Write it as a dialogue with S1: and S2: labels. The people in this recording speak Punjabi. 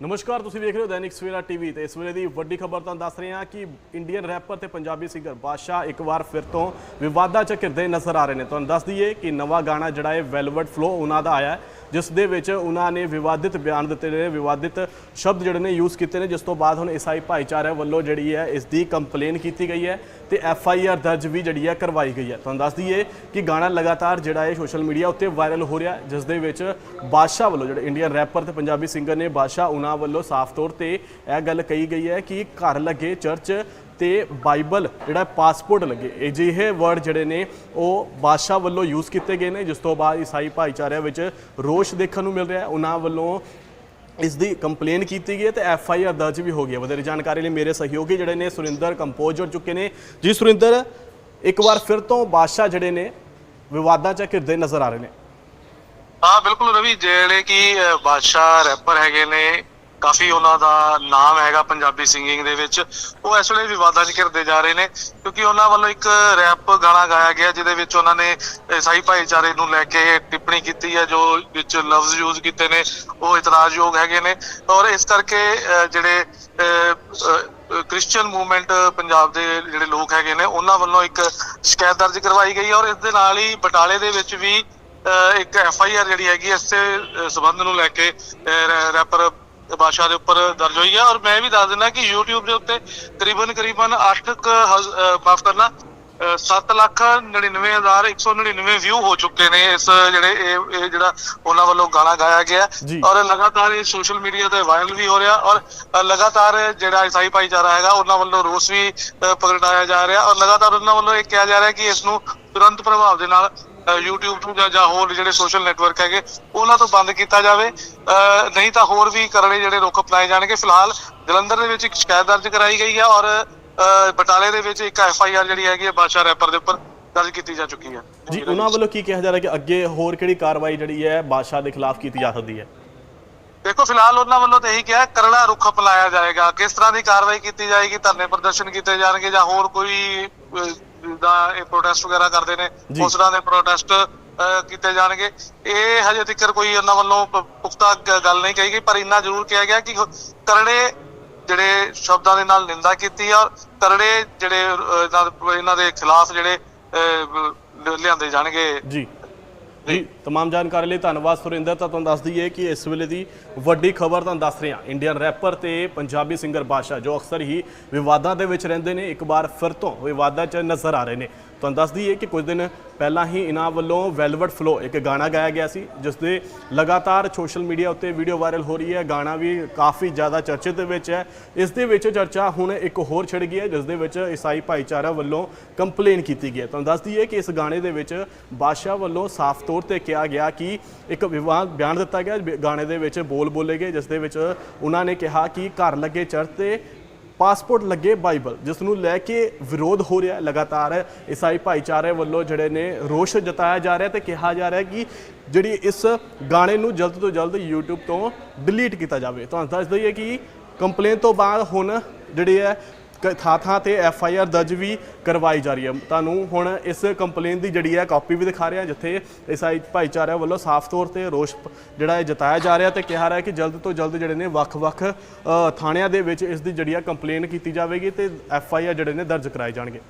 S1: ਨਮਸਕਾਰ, ਤੁਸੀਂ ਵੇਖ ਰਹੇ ਹੋ ਦੈਨਿਕ ਸਵੇਰਾ ਟੀਵੀ ਤੇ। ਇਸ ਵੇਲੇ ਦੀ ਵੱਡੀ ਖਬਰ ਤੁਹਾਨੂੰ ਦੱਸ ਰਹੇ ਹਾਂ ਕਿ ਇੰਡੀਅਨ ਰੈਪਰ ਤੇ ਪੰਜਾਬੀ ਸਿੰਗਰ ਬਾਦਸ਼ਾਹ ਇੱਕ ਵਾਰ ਫਿਰ ਤੋਂ ਵਿਵਾਦਾਂ 'ਚ ਘਿਰਦੇ ਨਜ਼ਰ ਆ ਰਹੇ ਨੇ। ਤੁਹਾਨੂੰ ਦੱਸ ਦਈਏ ਕਿ ਨਵਾਂ ਗਾਣਾ ਜਿਹੜਾ ਹੈ ਵੈਲਵਟ ਫਲੋ ਉਹਨਾਂ ਦਾ ਆਇਆ ਜਿਸ ਦੇ ਵਿੱਚ ਉਹਨਾਂ ਨੇ ਵਿਵਾਦਿਤ ਬਿਆਨ ਦਿੱਤੇ ਨੇ, ਵਿਵਾਦਿਤ ਸ਼ਬਦ ਜਿਹੜੇ ਨੇ ਯੂਜ਼ ਕੀਤੇ ਨੇ, ਜਿਸ ਤੋਂ ਬਾਅਦ ਹੁਣ ਈਸਾਈ ਭਾਈਚਾਰੇ ਵੱਲੋਂ ਜਿਹੜੀ ਹੈ ਇਸ ਦੀ ਕੰਪਲੇਨ ਕੀਤੀ ਗਈ ਹੈ ਤੇ ਐਫ ਆਈ ਆਰ ਦਰਜ ਵੀ ਜਿਹੜੀ ਹੈ ਕਰਵਾਈ ਗਈ ਹੈ। ਤੁਹਾਨੂੰ ਦੱਸ ਦਈਏ ਕਿ ਗਾਣਾ ਲਗਾਤਾਰ ਜਿਹੜਾ ਹੈ ਸੋਸ਼ਲ ਮੀਡੀਆ ਉੱਤੇ ਵਾਇਰਲ ਹੋ ਰਿਹਾ ਜਿਸ ਦੇ ਵਿੱਚ ਬਾਦਸ਼ਾਹ ਵੱਲੋਂ ਜਿਹੜੇ ਇੰਡੀਅਨ ਰੈਪਰ ਤੇ ਪੰਜਾਬੀ ਸਿੰਗਰ ਨੇ ਬਾਦਸ਼ਾਹ ਉਹਨਾਂ ਵੱਲੋਂ ਸਾਫ਼ ਤੌਰ ਤੇ ਇਹ ਗੱਲ ਕਹੀ ਗਈ ਹੈ ਕਿ ਘਰ ਲੱਗੇ ਚਰਚ ਤੇ ਬਾਈਬਲ ਜਿਹੜਾ ਪਾਸਪੋਰਟ ਲੱਗੇ। ਅਜਿਹੇ ਵਰਡ ਜਿਹੜੇ ਨੇ, ਉਹ ਬਾਦਸ਼ਾਹ ਵੱਲੋਂ ਯੂਜ਼ ਕੀਤੇ ਗਏ ਨੇ, ਜਿਸ ਤੋਂ ਬਾਅਦ ਈਸਾਈ ਭਾਈਚਾਰਿਆਂ ਵਿੱਚ ਰੋਸ਼ ਦੇਖਣ ਨੂੰ ਮਿਲ ਰਿਹਾ ਹੈ। ਉਹਨਾਂ ਵੱਲੋਂ ਇਸ ਦੀ ਕੰਪਲੇਨ ਕੀਤੀ ਗਈ ਹੈ ਤੇ ਐਫ ਆਈ ਆਰ ਦਰਜ ਵੀ ਹੋ ਗਈ ਹੈ। ਵਧੇਰੇ ਜਾਣਕਾਰੀ ਲਈ ਮੇਰੇ ਸਹਿਯੋਗੀ ਜਿਹੜੇ ਨੇ, ਸੁਰਿੰਦਰ ਕੰਪੋਜ਼ ਹੋ ਚੁੱਕੇ ਨੇ। ਜੀ ਸੁਰਿੰਦਰ, ਇੱਕ ਵਾਰ ਫਿਰ ਤੋਂ ਬਾਦਸ਼ਾਹ ਜਿਹੜੇ ਨੇ, ਵਿਵਾਦਾਂ 'ਚ ਘਿਰਦੇ ਨਜ਼ਰ ਆ ਰਹੇ ਨੇ।
S2: ਹਾਂ, ਬਿਲਕੁਲ ਰਵੀ, ਜਿਹੜੇ ਕਿ ਬਾਦਸ਼ਾਹ ਰੈਪਰ ਹੈਗੇ ਨੇ ਕਾਫੀ ਉਹਨਾਂ ਦਾ ਨਾਮ ਹੈਗਾ ਪੰਜਾਬੀ ਸਿੰਗਿੰਗ ਦੇ ਵਿੱਚ। ਉਹ ਇਸ ਵੇਲੇ ਵਿਵਾਦਾਂ 'ਚ ਘਿਰਦੇ ਜਾ ਰਹੇ ਨੇ ਕਿਉਂਕਿ ਉਹਨਾਂ ਵੱਲੋਂ ਇੱਕ ਰੈਪ ਗਾਣਾ ਗਾਇਆ ਗਿਆ ਜਿਹਦੇ ਵਿੱਚ ਉਹਨਾਂ ਨੇ ਈਸਾਈ ਭਾਈਚਾਰੇ ਨੂੰ ਲੈ ਕੇ ਟਿੱਪਣੀ ਕੀਤੀ ਹੈ ਜੋ ਵਿੱਚ ਲਫ਼ਜ਼ ਯੂਜ਼ ਕੀਤੇ ਨੇ ਉਹ ਇਤਰਾਜ਼ਯੋਗ ਹੈਗੇ ਨੇ। ਔਰ ਇਸ ਕਰਕੇ ਅ, ਜਿਹੜੇ ਕ੍ਰਿਸਚੀਅਨ ਮੂਵਮੈਂਟ ਪੰਜਾਬ ਦੇ ਜਿਹੜੇ ਲੋਕ ਹੈਗੇ ਨੇ ਉਹਨਾਂ ਵੱਲੋਂ ਇੱਕ ਸ਼ਿਕਾਇਤ ਦਰਜ ਕਰਵਾਈ ਗਈ ਔਰ ਇਸ ਦੇ ਨਾਲ ਹੀ ਬਟਾਲੇ ਦੇ ਵਿੱਚ ਵੀ ਅਹ ਇੱਕ ਐਫ ਆਈ ਆਰ ਜਿਹੜੀ ਹੈਗੀ ਇਸੇ ਅਹ ਸੰਬੰਧ ਨੂੰ ਲੈ ਕੇ ਰੈਪਰ ਬਾਦਸ਼ਾਹ ਦੇ ਉੱਪਰ ਦਰਜ ਹੋਈ ਹੈ ਔਰ ਮੈਂ ਵੀ ਦੱਸ ਦਿੰਦਾ ਕਿ YouTube ਦੇ ਉੱਤੇ ਕਰੀਬਨ ਕਰੀਬਨ 8 ਮਾਫ ਕਰਨਾ 7 ਲੱਖ 99199 ਵਿਊ ਹੋ ਚੁੱਕੇ ਨੇ ਇਸ ਜਿਹੜੇ ਇਹ ਜਿਹੜਾ ਉਹਨਾਂ ਵੱਲੋਂ ਗਾਣਾ ਗਾਇਆ ਗਿਆ। ਔਰ ਲਗਾਤਾਰ ਇਹ ਸੋਸ਼ਲ ਮੀਡੀਆ ਤੇ ਵਾਇਰਲ ਵੀ ਹੋ ਰਿਹਾ। ਔਰ ਲਗਾਤਾਰ ਜਿਹੜਾ ਈਸਾਈ ਭਾਈਚਾਰਾ ਹੈਗਾ ਉਹਨਾਂ ਵੱਲੋਂ ਰੋਸ ਵੀ ਪ੍ਰਗਟਾਇਆ ਜਾ ਰਿਹਾ। ਔਰ ਲਗਾਤਾਰ ਉਹਨਾਂ ਵੱਲੋਂ ਇਹ ਕਿਹਾ ਜਾ ਰਿਹਾ ਕਿ ਇਸ ਨੂੰ ਤੁਰੰਤ ਪ੍ਰਭਾਵ ਦੇ ਨਾਲ YouTube ਤੋਂ ਜਾਂ- ਜਾਂ ਹੋਰ ਜਿਹੜੇ ਸੋਸ਼ਲ ਨੈਟਵਰਕ ਹੈਗੇ ਉਹਨਾਂ ਤੋਂ ਬੰਦ ਕੀਤਾ ਜਾਵੇ। ਨਹੀਂ ਤਾਂ ਹੋਰ ਵੀ ਕਰੜੇ ਜਿਹੜੇ ਰੁੱਖ ਅਪਣਾਏ ਜਾਣਗੇ। ਫਿਲਹਾਲ ਜਲੰਧਰ ਦੇ ਵਿੱਚ ਇੱਕ ਸ਼ਿਕਾਇਤ ਦਰਜ ਕਰਾਈ ਗਈ ਹੈ ਔਰ ਬਟਾਲੇ ਦੇ ਵਿੱਚ ਇੱਕ ਐਫ ਆਈ ਆਰ ਜਿਹੜੀ ਹੈਗੀ ਹੈ ਬਾਦਸ਼ਾਹ ਰੈਪਰ ਦੇ ਉੱਪਰ ਦਰਜ ਕੀਤੀ ਜਾ ਚੁੱਕੀ ਹੈ।
S1: ਜੀ ਉਹਨਾਂ ਵੱਲੋਂ ਕੀ ਕਿਹਾ ਜਾ ਰਿਹਾ ਕਿ ਅੱਗੇ ਹੋਰ ਕਿਹੜੀ ਕਾਰਵਾਈ ਜਿਹੜੀ ਹੈ ਬਾਦਸ਼ਾਹ ਦੇ ਖਿਲਾਫ ਕੀਤੀ ਜਾ ਸਕਦੀ ਹੈ?
S2: ਦੇਖੋ ਫਿਲਹਾਲ ਉਹਨਾਂ ਵੱਲੋਂ ਤਾਂ ਇਹੀ ਕਿਹਾ ਕਰੜਾ ਰੁੱਖ ਅਪਣਾਇਆ ਜਾਏਗਾ। ਕਿਸ ਤਰ੍ਹਾਂ ਦੀ ਕਾਰਵਾਈ ਕੀਤੀ ਜਾਏਗੀ ਧਰਨੇ ਪ੍ਰਦਰਸ਼ਨ ਕੀਤੇ ਜਾਣਗੇ ਜਾਂ ਹੋਰ ਕੋਈ ਜਿੱਦਾਂ ਇਹ ਪ੍ਰੋਟੈਸਟ ਵਗੈਰਾ ਕਰਦੇ ਨੇ। ਉਸ ਤਰ੍ਹਾਂ ਦੇ ਪ੍ਰੋਟੈਸਟ ਕੀਤੇ ਜਾਣਗੇ। ਇਹ ਹਜੇ ਤੱਕ ਕੋਈ ਉਹਨਾਂ ਵੱਲੋਂ ਪੁਖਤਾ ਗੱਲ ਨਹੀਂ ਕਹੀ ਗਈ ਪਰ ਇੰਨਾ ਜ਼ਰੂਰ ਕਿਹਾ ਗਿਆ ਕਿ ਕਰੜੇ ਜਿਹੜੇ ਸ਼ਬਦਾਂ ਦੇ ਨਾਲ ਨਿੰਦਾ ਕੀਤੀ ਔਰ ਕਰੜੇ ਜਿਹੜੇ ਇਹਨਾਂ ਦੇ- ਇਹਨਾਂ ਦੇ ਖਿਲਾਫ ਜਿਹੜੇ ਲਿਆਂਦੇ ਜਾਣਗੇ।
S1: ਜੀ। ਜੀ तमाम ਜਾਣਕਾਰੀ ਲਈ ਧੰਨਵਾਦ ਸੁਰਿੰਦਰ ਤਾਂ ਤੁਹਾਨੂੰ ਦੱਸ ਦਈਏ ਕਿ ਇਸ ਵੇਲੇ ਦੀ ਵੱਡੀ ਖਬਰ ਤੁਹਾਨੂੰ ਦੱਸ ਰਹੇ ਹਾਂ ਇੰਡੀਅਨ ਰੈਪਰ ਤੇ ਪੰਜਾਬੀ ਸਿੰਗਰ ਬਾਦਸ਼ਾਹ ਜੋ ਅਕਸਰ ਹੀ ਵਿਵਾਦਾਂ ਦੇ ਵਿੱਚ ਰਹਿੰਦੇ ਨੇ ਇੱਕ ਵਾਰ ਫਿਰ ਤੋਂ ਵਿਵਾਦਾਂ 'ਚ ਨਜ਼ਰ ਆ ਰਹੇ ਨੇ ਤੁਹਾਨੂੰ ਦੱਸ ਦਈਏ ਕਿ ਕੁਝ ਦਿਨ ਪਹਿਲਾਂ ਹੀ ਇਹਨਾਂ ਵੱਲੋਂ ਵੈਲਵਟ ਫਲੋ ਇੱਕ ਗਾਣਾ ਗਾਇਆ ਗਿਆ ਸੀ, ਜਿਸ ਦੇ ਲਗਾਤਾਰ ਸੋਸ਼ਲ ਮੀਡੀਆ ਉੱਤੇ ਵੀਡੀਓ ਵਾਇਰਲ ਹੋ ਰਹੀ ਹੈ। ਗਾਣਾ ਵੀ ਕਾਫੀ ਜ਼ਿਆਦਾ ਚਰਚੇ ਦੇ ਵਿੱਚ ਹੈ। ਇਸ ਦੇ ਵਿੱਚ ਚਰਚਾ ਹੁਣ ਇੱਕ ਹੋਰ ਛਿੜ ਗਈ ਹੈ, ਜਿਸ ਦੇ ਵਿੱਚ ਈਸਾਈ ਭਾਈਚਾਰਾ ਵੱਲੋਂ ਕੰਪਲੇਨ ਕੀਤੀ ਗਈ ਹੈ। ਤੁਹਾਨੂੰ ਦੱਸ ਦਈਏ ਕਿ ਇਸ ਗਾਣੇ ਦੇ ਵਿੱਚ ਬਾਦਸ਼ਾਹ ਵੱਲੋਂ ਸਾਫ਼ ਤੌਰ ਤੇ ਕਿਹਾ ਗਿਆ ਕਿ ਇੱਕ ਵਿਵਾਦ ਬਿਆਨ ਦਿੱਤਾ ਗਿਆ। ਗਾਣੇ ਦੇ ਵਿੱਚ ਬੋਲ ਬੋਲੇ ਗਏ, ਜਿਸ ਦੇ ਵਿੱਚ ਉਹਨਾਂ ਨੇ ਕਿਹਾ ਕਿ ਘਰ ਲੱਗੇ ਚਰਚ ਤੇ ਪਾਸਪੋਰਟ ਲੱਗੇ ਬਾਈਬਲ, ਜਿਸ ਨੂੰ ਲੈ ਕੇ ਵਿਰੋਧ ਹੋ ਰਿਹਾ ਲਗਾਤਾਰ। ਈਸਾਈ ਭਾਈਚਾਰੇ ਵੱਲੋਂ ਜਿਹੜੇ ਨੇ ਰੋਸ਼ ਜਤਾਇਆ ਜਾ ਰਿਹਾ ਤੇ ਕਿਹਾ ਜਾ ਰਿਹਾ ਕਿ ਜਿਹੜੀ ਇਸ ਗਾਣੇ ਨੂੰ ਜਲਦ ਤੋਂ ਜਲਦ YouTube ਤੋਂ ਡਿਲੀਟ ਕੀਤਾ ਜਾਵੇ। ਤੁਹਾਨੂੰ ਦੱਸ ਦਈਏ ਕਿ ਕੰਪਲੇਨ ਤੋਂ ਬਾਅਦ ਹੁਣ ਜਿਹੜੀ ਹੈ ਥਾਂ ਥਾਂ ਤੇ ਐਫ ਆਈ ਆਰ ਦਰਜ ਵੀ ਕਰਵਾਈ ਜਾ ਰਹੀ ਹੈ। ਤੁਹਾਨੂੰ ਹੁਣ ਇਸ ਕੰਪਲੇਨ ਦੀ ਜਿਹੜੀ ਹੈ ਕਾਪੀ ਵੀ ਦਿਖਾ ਰਿਹਾ, ਜਿੱਥੇ ਈਸਾਈ ਭਾਈਚਾਰਿਆਂ ਵੱਲੋਂ ਸਾਫ਼ ਤੌਰ ਤੇ ਰੋਸ਼ ਜਿਹੜਾ ਹੈ ਜਤਾਇਆ ਜਾ ਰਿਹਾ ਤੇ ਕਿਹਾ ਰਿਹਾ ਕਿ ਜਲਦ ਤੋਂ ਜਲਦ ਜਿਹੜੇ ਨੇ ਵੱਖ-ਵੱਖ ਥਾਣਿਆਂ ਦੇ ਵਿੱਚ ਇਸ ਦੀ ਜਿਹੜੀ ਹੈ ਕੰਪਲੇਨ ਕੀਤੀ ਜਾਵੇਗੀ ਤੇ ਐਫ ਆਈ ਆਰ ਜਿਹੜੇ ਨੇ ਦਰਜ ਕਰਾਏ ਜਾਣਗੇ।